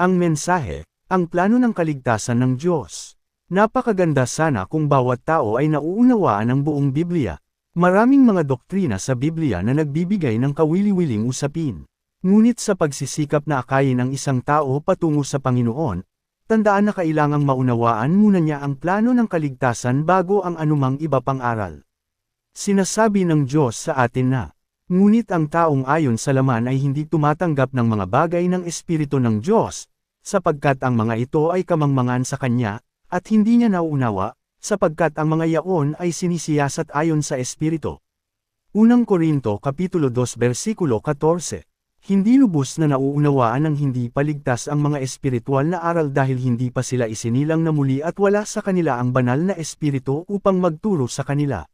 Ang mensahe, ang plano ng kaligtasan ng Diyos. Napakaganda sana kung bawat tao ay nauunawaan ang buong Biblia. Maraming mga doktrina sa Biblia na nagbibigay ng kawili-wiling usapin. Ngunit sa pagsisikap na akayin ang isang tao patungo sa Panginoon, tandaan na kailangang maunawaan muna niya ang plano ng kaligtasan bago ang anumang iba pang aral. Sinasabi ng Diyos sa atin na, ngunit ang taong ayon sa laman ay hindi tumatanggap ng mga bagay ng Espiritu ng Diyos, sapagkat ang mga ito ay kamangmangan sa Kanya, at hindi niya nauunawa, sapagkat ang mga yaon ay sinisiyasat ayon sa Espiritu. Unang Korinto Kapitulo 2 Versikulo 14 Hindi lubos na nauunawaan ng hindi paligtas ang mga espiritual na aral dahil hindi pa sila isinilang na muli at wala sa kanila ang banal na espiritu upang magturo sa kanila.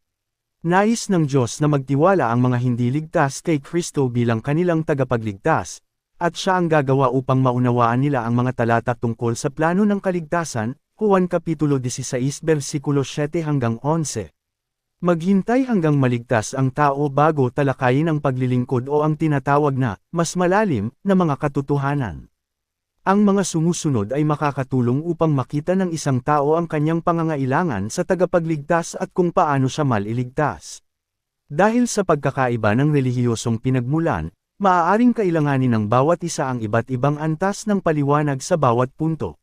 Nais ng Diyos na magtiwala ang mga hindi ligtas kay Kristo bilang kanilang tagapagligtas, at siya ang gagawa upang maunawaan nila ang mga talata tungkol sa plano ng kaligtasan, Juan Kapitulo 16 versikulo 7 hanggang 11. Maghintay hanggang maligtas ang tao bago talakayin ang paglilingkod o ang tinatawag na, mas malalim, na mga katotohanan. Ang mga sumusunod ay makakatulong upang makita ng isang tao ang kanyang pangangailangan sa tagapagligtas at kung paano siya maliligtas. Dahil sa pagkakaiba ng relihiyosong pinagmulan, maaaring kailanganin ng bawat isa ang iba't ibang antas ng paliwanag sa bawat punto.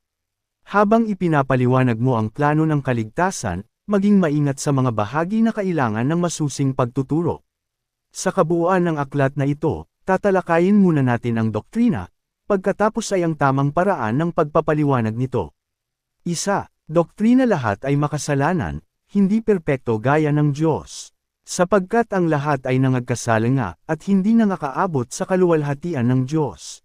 Habang ipinapaliwanag mo ang plano ng kaligtasan, maging maingat sa mga bahagi na kailangan ng masusing pagtuturo. Sa kabuuan ng aklat na ito, tatalakayin muna natin ang doktrina, pagkatapos ay ang tamang paraan ng pagpapaliwanag nito. Isa, doktrina lahat ay makasalanan, hindi perpekto gaya ng Diyos. Sapagkat ang lahat ay nangagkasala nga, at hindi nangakaabot sa kaluwalhatian ng Diyos.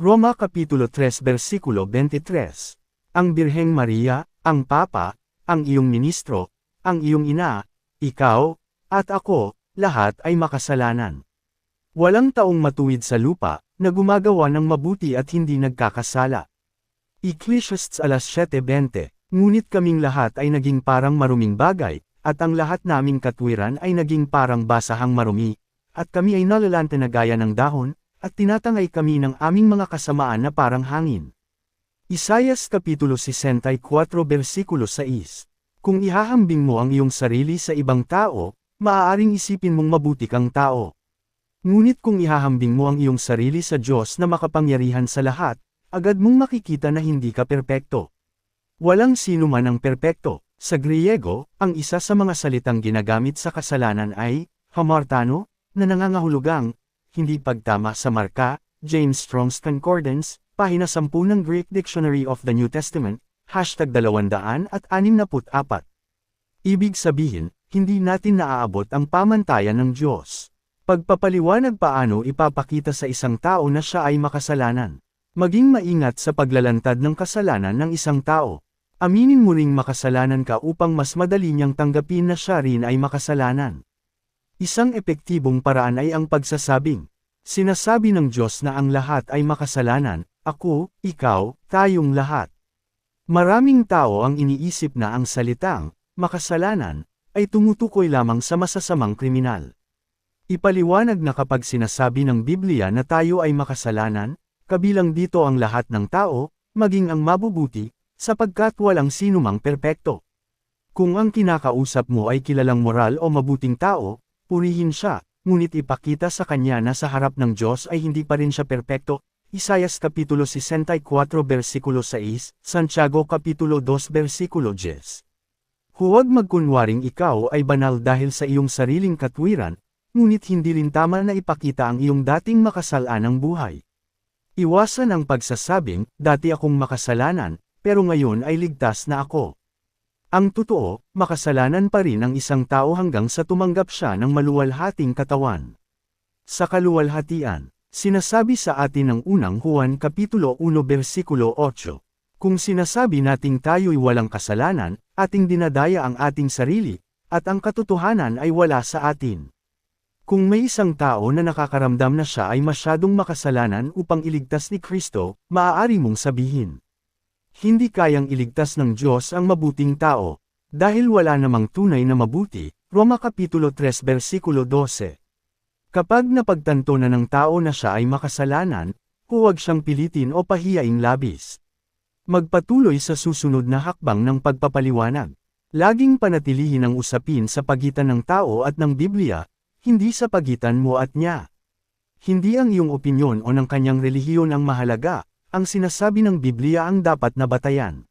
Roma Kapitulo 3 Versikulo 23 ang Birheng Maria, ang Papa, ang iyong ministro, ang iyong ina, ikaw, at ako, lahat ay makasalanan. Walang taong matuwid sa lupa, na gumagawa ng mabuti at hindi nagkakasala. Ecclesiastes alas 7.20, ngunit kaming lahat ay naging parang maruming bagay, at ang lahat naming katwiran ay naging parang basahang marumi, at kami ay nalalante na gaya ng dahon, at tinatangay kami ng aming mga kasamaan na parang hangin. Isayas Kapitulo 64 versikulo 6 Kung ihahambing mo ang iyong sarili sa ibang tao, maaaring isipin mong mabuti kang tao. Ngunit kung ihahambing mo ang iyong sarili sa Diyos na makapangyarihan sa lahat, agad mong makikita na hindi ka perpekto. Walang sino man ang perpekto. Sa Griego, ang isa sa mga salitang ginagamit sa kasalanan ay, hamartano, na nangangahulugang, hindi pagtama sa marka, James Strong's Concordance, pahina 10 ng Greek Dictionary of the New Testament, hashtag 264. Ibig sabihin, hindi natin naaabot ang pamantayan ng Diyos. Pagpapaliwanag paano ipapakita sa isang tao na siya ay makasalanan. Maging maingat sa paglalantad ng kasalanan ng isang tao. Aminin mo ring makasalanan ka upang mas madali niyang tanggapin na siya rin ay makasalanan. Isang epektibong paraan ay ang pagsasabing, Sinasabi ng Diyos na ang lahat ay makasalanan, ako, ikaw, tayong lahat. Maraming tao ang iniisip na ang salitang, makasalanan, ay tumutukoy lamang sa masasamang kriminal. Ipaliwanag na kapag sinasabi ng Biblia na tayo ay makasalanan, kabilang dito ang lahat ng tao, maging ang mabubuti, sapagkat walang sinumang perpekto. Kung ang kinakausap mo ay kilalang moral o mabuting tao, purihin siya, ngunit ipakita sa kanya na sa harap ng Diyos ay hindi pa rin siya perpekto, Isayas Kapitulo 64 versikulo 6, Santiago Kapitulo 2 versikulo 10. Huwag magkunwaring ikaw ay banal dahil sa iyong sariling katwiran, ngunit hindi rin tama na ipakita ang iyong dating makasalanang buhay. Iwasan ang pagsasabing, dati akong makasalanan, pero ngayon ay ligtas na ako. Ang totoo, makasalanan pa rin ang isang tao hanggang sa tumanggap siya ng maluwalhating katawan. Sa kaluwalhatian, Sinasabi sa atin ng unang Juan Kapitulo 1 versikulo 8. Kung sinasabi nating tayo'y walang kasalanan, ating dinadaya ang ating sarili, at ang katotohanan ay wala sa atin. Kung may isang tao na nakakaramdam na siya ay masyadong makasalanan upang iligtas ni Kristo, maaari mong sabihin. Hindi kayang iligtas ng Diyos ang mabuting tao, dahil wala namang tunay na mabuti, Roma Kapitulo 3 versikulo 12. Kapag napagtanto na ng tao na siya ay makasalanan, Huwag siyang pilitin o pahiyaing labis. Magpatuloy sa susunod na hakbang ng pagpapaliwanag. Laging panatilihin ang usapin sa pagitan ng tao at ng Biblia, hindi sa pagitan mo at niya. Hindi ang iyong opinyon o ng kanyang relihiyon ang mahalaga, ang sinasabi ng Biblia ang dapat na batayan.